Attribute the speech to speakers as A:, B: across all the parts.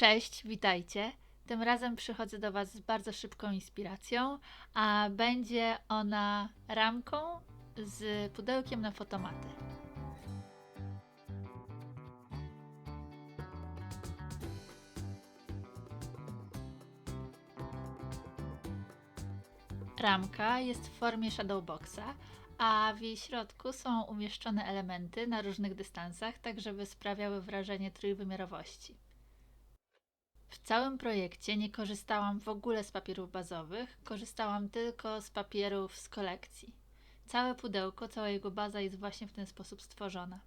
A: Cześć, witajcie. Tym razem przychodzę do Was z bardzo szybką inspiracją, a będzie ona ramką z pudełkiem na fotomaty. Ramka jest w formie shadowboxa, a w jej środku są umieszczone elementy na różnych dystansach, tak żeby sprawiały wrażenie trójwymiarowości. W całym projekcie nie korzystałam w ogóle z papierów bazowych, korzystałam tylko z papierów z kolekcji. Całe pudełko, cała jego baza jest właśnie w ten sposób stworzona.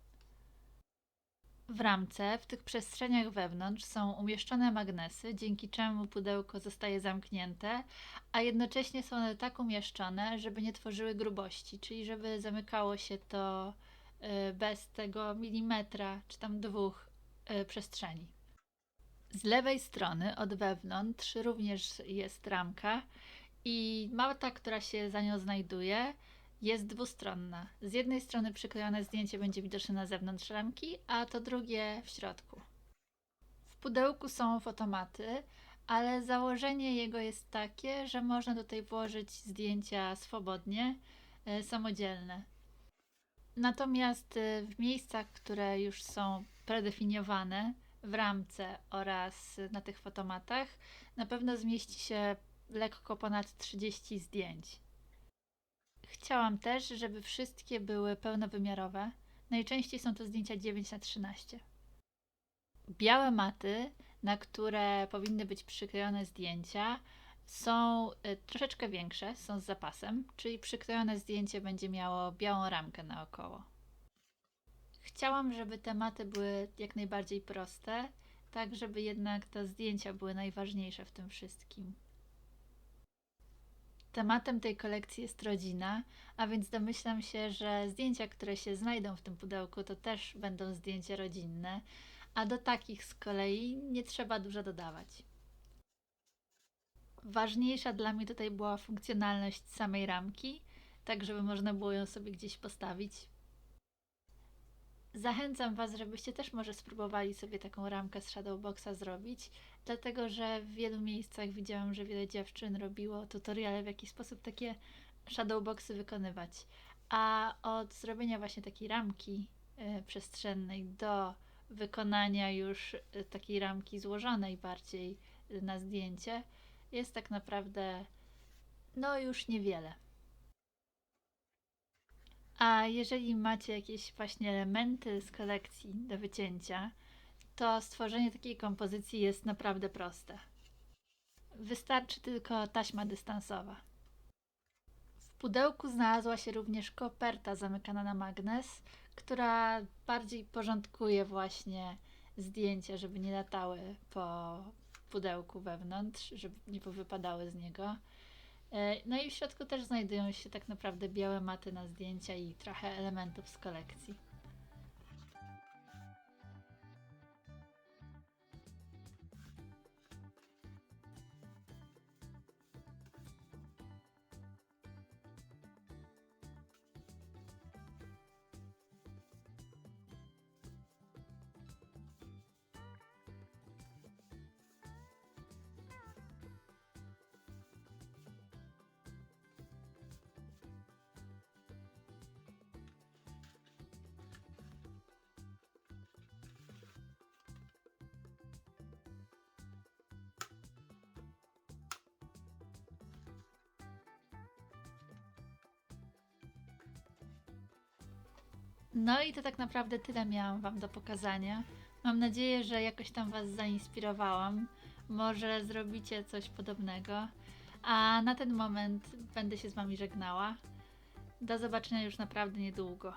A: W ramce, w tych przestrzeniach wewnątrz są umieszczone magnesy, dzięki czemu pudełko zostaje zamknięte, a jednocześnie są one tak umieszczone, żeby nie tworzyły grubości, czyli żeby zamykało się to y, bez tego milimetra czy tam dwóch y, przestrzeni. Z lewej strony od wewnątrz również jest ramka i małta, która się za nią znajduje, jest dwustronna. Z jednej strony przyklejone zdjęcie będzie widoczne na zewnątrz ramki, a to drugie w środku. W pudełku są fotomaty, ale założenie jego jest takie, że można tutaj włożyć zdjęcia swobodnie, e, samodzielne. Natomiast e, w miejscach, które już są predefiniowane w ramce oraz na tych fotomatach, na pewno zmieści się lekko ponad 30 zdjęć. Chciałam też, żeby wszystkie były pełnowymiarowe. Najczęściej są to zdjęcia 9 na 13. Białe maty, na które powinny być przyklejone zdjęcia, są y, troszeczkę większe, są z zapasem, czyli przyklejone zdjęcie będzie miało białą ramkę naokoło. Chciałam, żeby tematy były jak najbardziej proste, tak żeby jednak te zdjęcia były najważniejsze w tym wszystkim. Tematem tej kolekcji jest rodzina, a więc domyślam się, że zdjęcia, które się znajdą w tym pudełku, to też będą zdjęcia rodzinne, a do takich z kolei nie trzeba dużo dodawać. Ważniejsza dla mnie tutaj była funkcjonalność samej ramki, tak żeby można było ją sobie gdzieś postawić. Zachęcam Was, żebyście też może spróbowali sobie taką ramkę z Shadowboxa zrobić, dlatego że w wielu miejscach widziałam, że wiele dziewczyn robiło tutoriale, w jaki sposób takie Shadowboxy wykonywać. A od zrobienia właśnie takiej ramki y, przestrzennej do wykonania już y, takiej ramki złożonej bardziej y, na zdjęcie jest tak naprawdę no już niewiele. A jeżeli macie jakieś właśnie elementy z kolekcji do wycięcia, to stworzenie takiej kompozycji jest naprawdę proste. Wystarczy tylko taśma dystansowa. W pudełku znalazła się również koperta zamykana na magnes, która bardziej porządkuje właśnie zdjęcia, żeby nie latały po pudełku wewnątrz, żeby nie powypadały z niego. E, no i w środku też znajdują się tak naprawdę białe maty na zdjęcia i trochę elementów z kolekcji. No i to tak naprawdę tyle miałam Wam do pokazania. Mam nadzieję, że jakoś tam Was zainspirowałam. Może zrobicie coś podobnego. A na ten moment będę się z Wami żegnała. Do zobaczenia już naprawdę niedługo.